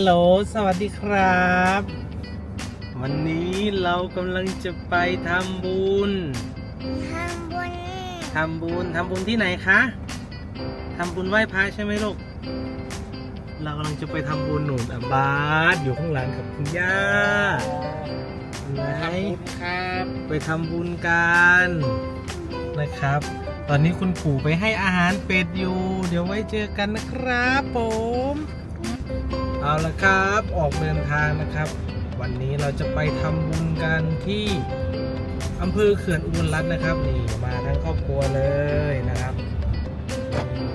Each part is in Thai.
ลโหล สวัสดีครับ วันนี้เรากำลังจะไปทำบุญ ทำบุญทำบุญทำบุญที่ไหนคะทำบุญไหว้พระใช่ไหมลูก เรากำลังจะไปทำบุญหนุนอาบาสอยู่ข้างหลังกับคุณย่าไหนทำบุญครับไปทำบุญกันนะครับ ตอนนี้คุณปู่ไปให้อาหารเป็ดอยู่ เดี๋ยวไว้เจอกันนะครับผม เอาละครับออกเดินทางนะครับ วันนี้เราจะไปทำบุญกันที่อำเภอเขื่อนอุบลรัตน์นะครับนี่มาทั้งครอบครัวเลยนะครับนี่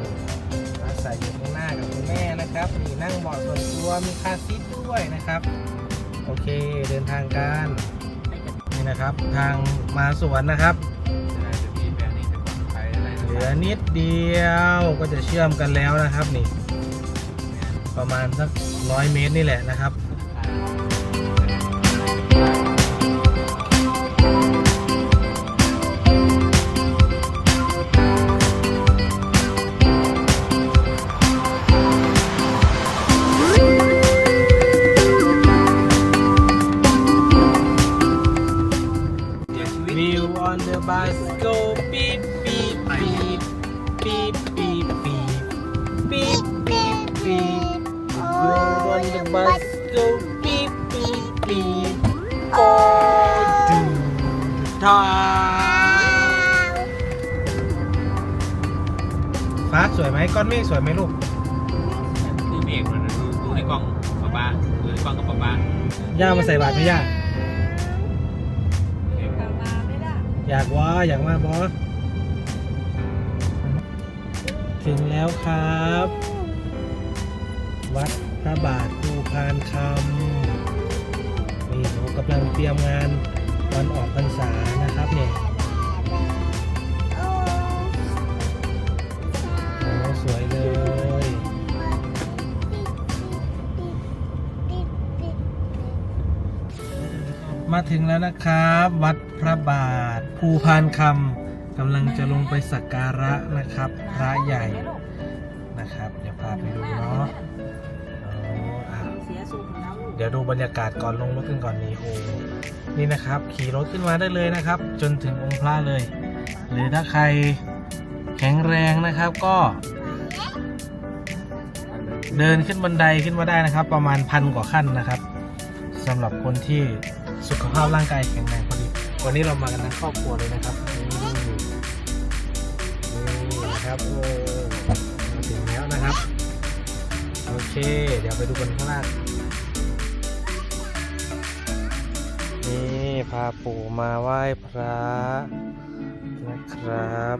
มาใส่อยู่ข้างหน้ากับคุณแม่นะครับนี่นั่งเบาะส่วนตัวมีคาร์ซีทด้วยนะครับ โอเคเดินทางกันนี่นะครับทางมาสวนนะครับน่าจะมีแบบนี้จะปลอดภัยอะไรเหลือนิดเดียวก็จะเชื่อมกันแล้วนะครับนี่ ประมาณสักร้อยเมตรนี่แหละนะครับปีปีปีปีปีปีปีปี on the bus go beep beep beep go to the ฟ้าสวยไหมก้อนเมฆสวยไหมลูกดูเมฆมันนะดูดูในกล้องป๊าป๊าดูในกล้องกับป๊าป๊าย่ามาใส่บาตรไหมย่า อยากว่าอยากมาบอสถึงแล้วครับ วัดพระบาทภูพานคำนี่เขากำลังเตรียมงานวันออกพรรษานะครับเนี่ยโอ้สวยเลยมาถึงแล้วนะครับ วัดพระบาท ภูพานคำกำลังจะลงไปสักการะนะครับ พระใหญ่นะครับ เดี๋ยวพาไปดูเนาะอ๋ออะ เดี๋ยวดูบรรยากาศก่อนลงรถกันก่อนนี่โอ้นี่นะครับ ขี่รถขึ้นมาได้เลยนะครับ จนถึงองค์พระเลย หรือถ้าใครแข็งแรงนะครับก็ เดินขึ้นบันไดขึ้นมาได้นะครับ ประมาณพันกว่าขั้นนะครับสำหรับคนที่สุขภาพร่างกายแข็งแรงพอดีวันนี้เรามากันทั้งครอบครัวเลยนะครับนี่นะครับโอ้ถึงแล้วนะครับ โอเค เดี๋ยวไปดูกันข้างล่าง พาปู่มาไหว้พระนะครับ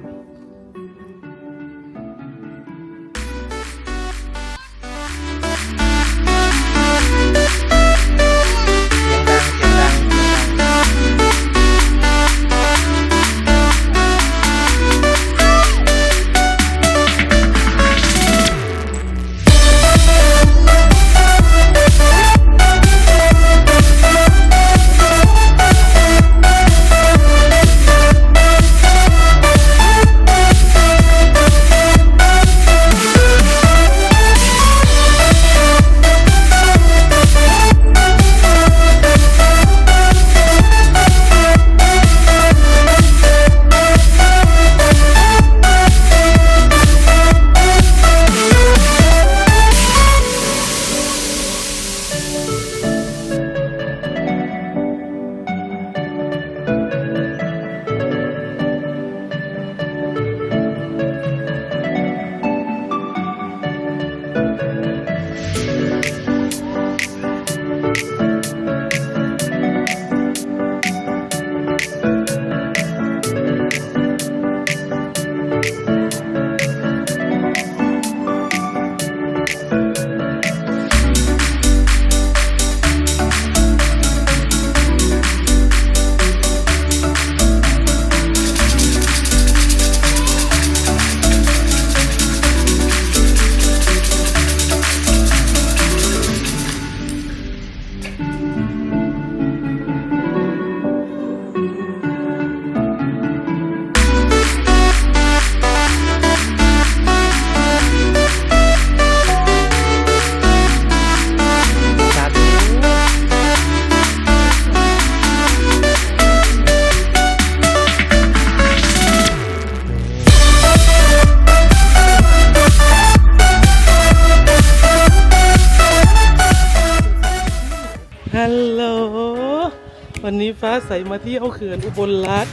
ฟ้าใสมาเที่ยวเขื่อนอุบลรัฐ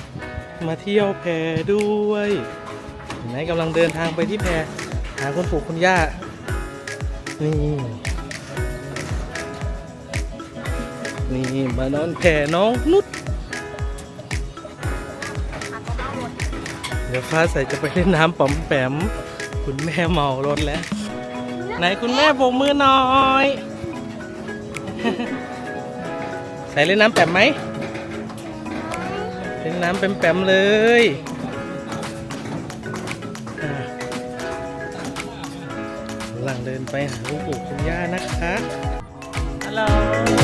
มาเที่ยวแพด้วยเห็นไหนกำลังเดินทางไปที่แพหาคุณปู่คุณย่า นี่นี่มานอนแพน้องนุชเดี๋ยวฟ้าใสจะไปเล่นน้ำป๋อมแปม คุณแม่เมารถแล้ว ไหนคุณแม่โบกมือหน่อย ใส่เล่นน้ำแปมไหม เล่นน้ำแปมๆเลยอะกำลังเดินไปหาลูกปู่คุณย่านะคะ ฮัลโหล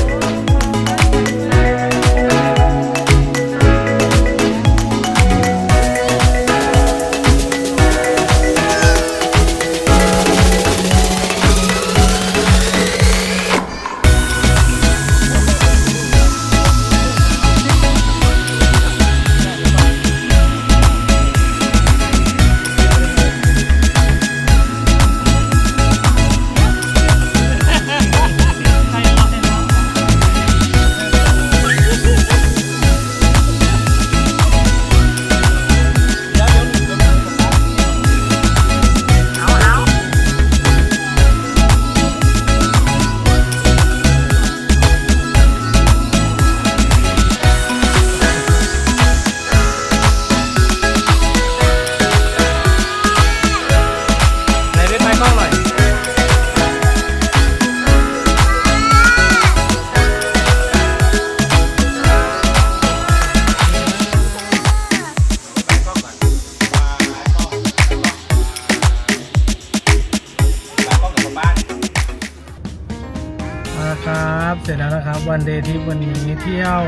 มาครับ เสร็จแล้วนะครับวันเดย์ที่วันนี้เที่ยว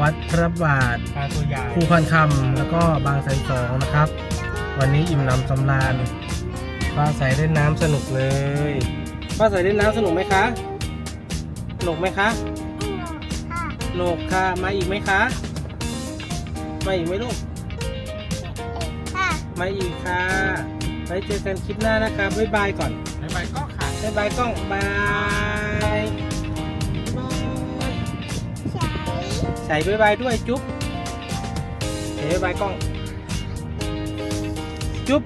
วัดพระบาทปลาตัวใหญ่ภูพันคำแล้วก็บางแสนสองนะครับ วันนี้อิ่มหนำสำราญฟ้าใสเล่นน้ำสนุกเลยฟ้าใสเล่นน้ำสนุกไหมคะสนุกไหมคะสนุกค่ะมาอีกไหมคะมาอีกไหมลูกมาอีกค่ะไว้เจอกันคลิปหน้านะครับบ๊ายบายก่อนไม่ไปก็ขาดบ๊ายบายกล้องบาย ใส่บ๊ายบายด้วยจุ๊บเฮ้บ๊ายบายกล้อง จุ๊บ